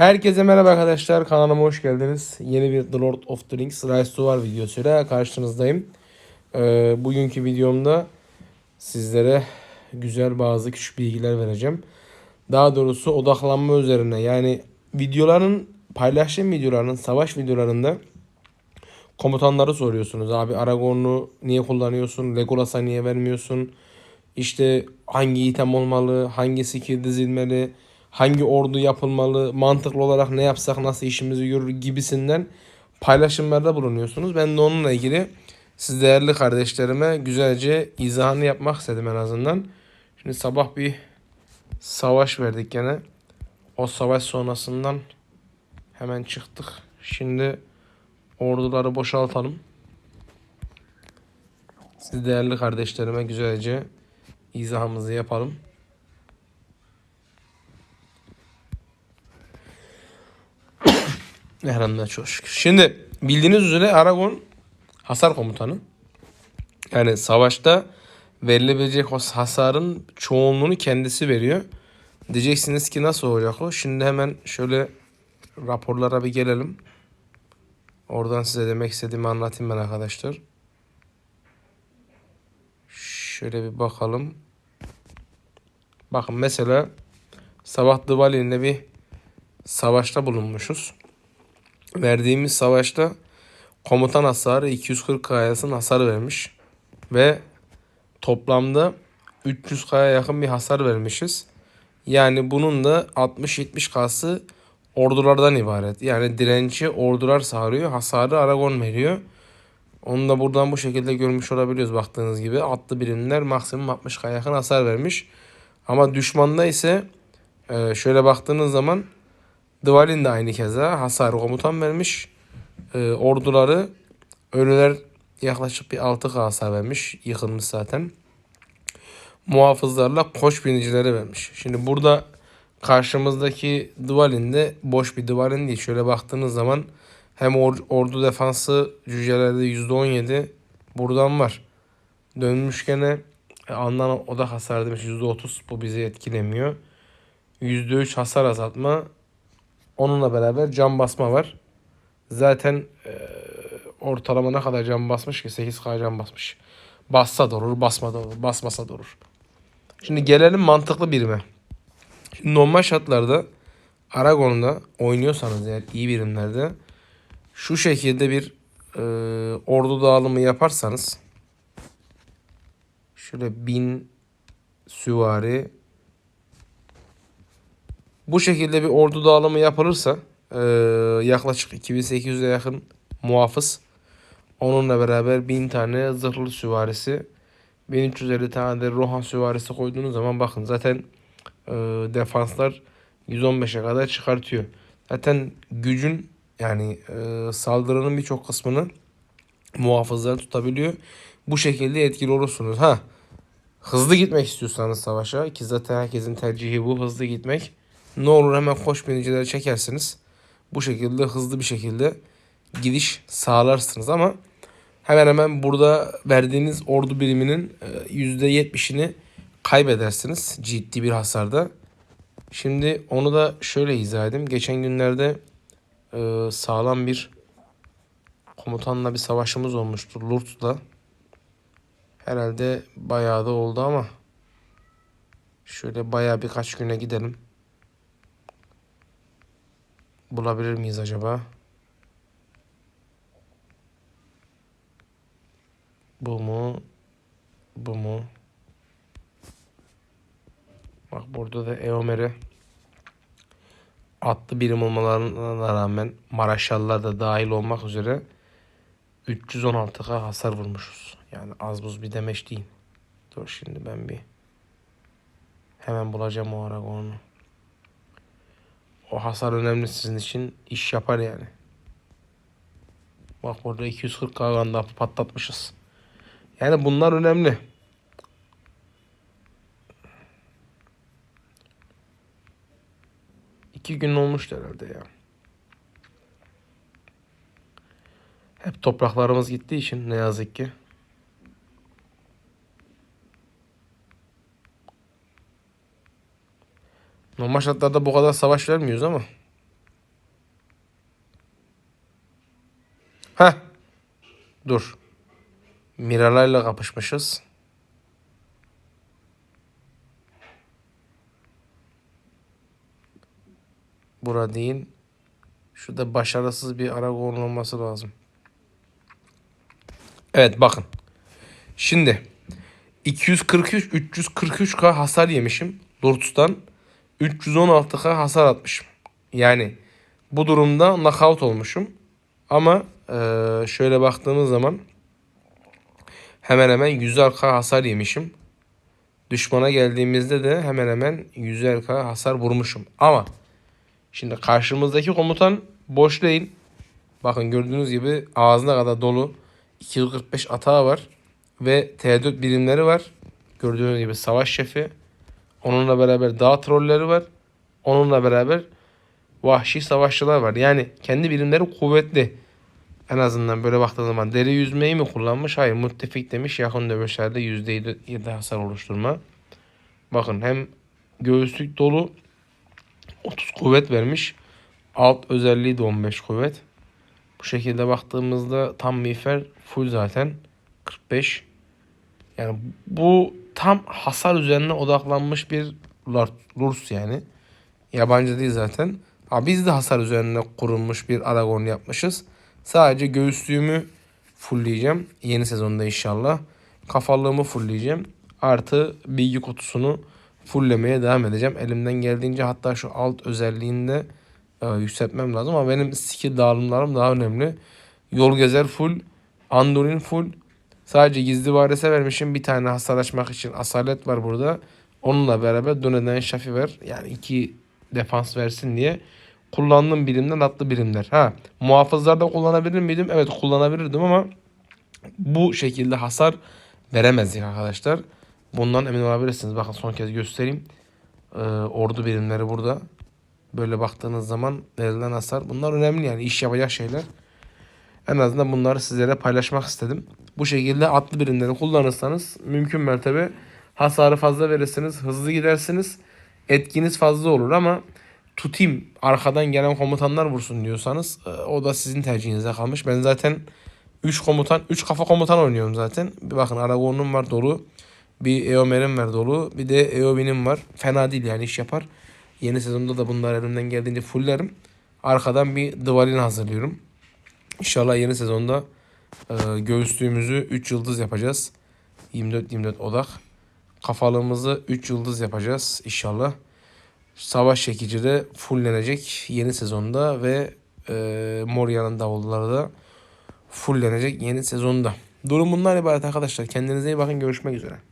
Herkese merhaba arkadaşlar. Kanalıma hoş geldiniz. Yeni bir The Lord of the Rings Rise to War videosuyla karşınızdayım. Ee, bugünkü videomda sizlere güzel bazı küçük bilgiler vereceğim. Daha doğrusu odaklanma üzerine. Yani videoların, paylaştığım videoların, savaş videolarında komutanları soruyorsunuz. Abi Aragorn'u niye kullanıyorsun? Legolas'a niye vermiyorsun? İşte hangi item olmalı? Hangi skill dizilmeli? Hangi ordu yapılmalı? Mantıklı olarak ne yapsak nasıl işimizi görür gibisinden paylaşımlarda bulunuyorsunuz. Ben de onunla ilgili siz değerli kardeşlerime güzelce izahını yapmak istedim en azından. Şimdi sabah bir savaş verdik gene. O savaş sonrasından hemen çıktık. Şimdi orduları boşaltalım. Siz değerli kardeşlerime güzelce izahımızı yapalım. Elhamdülillah çok şükür. Şimdi bildiğiniz üzere Aragon hasar komutanı. Yani savaşta verilebilecek o hasarın çoğunluğunu kendisi veriyor. Diyeceksiniz ki nasıl olacak o? Şimdi hemen şöyle raporlara bir gelelim. Oradan size demek istediğimi anlatayım ben arkadaşlar. Şöyle bir bakalım. Bakın mesela Sabah Duvali'nde bir savaşta bulunmuşuz. Verdiğimiz savaşta komutan hasarı 240 kayasın hasar vermiş. Ve toplamda 300 kaya yakın bir hasar vermişiz. Yani bunun da 60-70 kası ordulardan ibaret. Yani direnci ordular sağlıyor. Hasarı Aragon veriyor. Onu da buradan bu şekilde görmüş olabiliyoruz baktığınız gibi. Atlı birimler maksimum 60 kaya yakın hasar vermiş. Ama düşmanda ise e, şöyle baktığınız zaman Dvalin de aynı keza hasar komutan vermiş. E, orduları ölüler yaklaşık bir 6K hasar vermiş. Yıkılmış zaten. Muhafızlarla koç binicileri vermiş. Şimdi burada karşımızdaki Dvalin de boş bir Dvalin değil. Şöyle baktığınız zaman hem or- ordu defansı cücelerde %17 buradan var. Dönmüş gene e, alınan odak hasar demiş %30 bu bizi etkilemiyor. %3 hasar azaltma Onunla beraber cam basma var. Zaten e, ortalama ne kadar cam basmış ki 8K cam basmış. Bassa da basma da olur, basmasa da. Şimdi gelelim mantıklı birime. Şimdi normal şartlarda Aragon'da oynuyorsanız eğer iyi birimlerde şu şekilde bir e, ordu dağılımı yaparsanız şöyle bin süvari bu şekilde bir ordu dağılımı yapılırsa e, yaklaşık 2800'e yakın muhafız onunla beraber 1000 tane zırhlı süvarisi 1350 tane de Rohan süvarisi koyduğunuz zaman bakın zaten e, defanslar 115'e kadar çıkartıyor. Zaten gücün yani e, saldırının birçok kısmını muhafızlar tutabiliyor. Bu şekilde etkili olursunuz. Ha hızlı gitmek istiyorsanız savaşa ki zaten herkesin tercihi bu hızlı gitmek. Ne olur hemen koş binicileri çekersiniz. Bu şekilde hızlı bir şekilde gidiş sağlarsınız ama hemen hemen burada verdiğiniz ordu biriminin %70'ini kaybedersiniz ciddi bir hasarda. Şimdi onu da şöyle izah edeyim. Geçen günlerde e, sağlam bir komutanla bir savaşımız olmuştu Lurt'la. Herhalde bayağı da oldu ama şöyle bayağı birkaç güne gidelim. Bulabilir miyiz acaba? Bu mu? Bu mu? Bak burada da Eomer'e atlı birim olmalarına rağmen Maraşallar da dahil olmak üzere 316k hasar vurmuşuz. Yani az buz bir demeç değil. Dur şimdi ben bir hemen bulacağım o Aragon'u. O hasar önemli sizin için. iş yapar yani. Bak burada 240 kaganda patlatmışız. Yani bunlar önemli. İki gün olmuştu herhalde ya. Hep topraklarımız gittiği için ne yazık ki. Normal şartlarda bu kadar savaş vermiyoruz ama. Ha. Dur. Miralayla kapışmışız. Bura değil. Şurada başarısız bir Aragon olması lazım. Evet bakın. Şimdi 243 343k hasar yemişim. Lortus'tan 316k hasar atmışım. Yani bu durumda knockout olmuşum. Ama eee, şöyle baktığımız zaman hemen hemen 100k hasar yemişim. Düşmana geldiğimizde de hemen hemen 100k hasar vurmuşum. Ama şimdi karşımızdaki komutan boş değil. Bakın gördüğünüz gibi ağzına kadar dolu 245 atağı var ve T4 birimleri var. Gördüğünüz gibi savaş şefi. Onunla beraber dağ trolleri var. Onunla beraber vahşi savaşçılar var. Yani kendi birimleri kuvvetli. En azından böyle baktığın zaman deri yüzmeyi mi kullanmış? Hayır müttefik demiş yakın dövüşlerde %7 hasar oluşturma. Bakın hem göğüslük dolu 30 kuvvet vermiş. Alt özelliği de 15 kuvvet. Bu şekilde baktığımızda tam miğfer full zaten 45. Yani bu tam hasar üzerine odaklanmış bir Lurs yani. Yabancı değil zaten. Ha, biz de hasar üzerine kurulmuş bir Aragorn yapmışız. Sadece göğüslüğümü fullleyeceğim. Yeni sezonda inşallah. Kafalığımı fullleyeceğim. Artı bilgi kutusunu fulllemeye devam edeceğim. Elimden geldiğince hatta şu alt özelliğinde e, yükseltmem lazım. Ama benim skill dağılımlarım daha önemli. Yol gezer full. Andurin full. Sadece gizli varise vermişim. Bir tane hasar açmak için asalet var burada. Onunla beraber döneden şafi var. Yani iki defans versin diye. Kullandığım birimler atlı birimler. Ha muhafızlarda kullanabilir miydim? Evet kullanabilirdim ama bu şekilde hasar veremezdik arkadaşlar. Bundan emin olabilirsiniz. Bakın son kez göstereyim. Ee, ordu birimleri burada. Böyle baktığınız zaman verilen hasar. Bunlar önemli yani iş yapacak şeyler. En azından bunları sizlere paylaşmak istedim. Bu şekilde atlı birimleri kullanırsanız mümkün mertebe hasarı fazla verirsiniz. Hızlı gidersiniz. Etkiniz fazla olur ama tutayım arkadan gelen komutanlar vursun diyorsanız e, o da sizin tercihinize kalmış. Ben zaten 3 komutan 3 kafa komutan oynuyorum zaten. Bir bakın Aragorn'um var dolu. Bir Eomer'im var dolu. Bir de Eowyn'im var. Fena değil yani iş yapar. Yeni sezonda da bunlar elimden geldiğince fulllerim. Arkadan bir Dvalin hazırlıyorum. İnşallah yeni sezonda e, göğüslüğümüzü 3 yıldız yapacağız. 24-24 odak. Kafalığımızı 3 yıldız yapacağız inşallah. Savaş çekici de fulllenecek yeni sezonda ve e, Moria'nın davulları da fulllenecek yeni sezonda. Durum bundan ibaret arkadaşlar. Kendinize iyi bakın. Görüşmek üzere.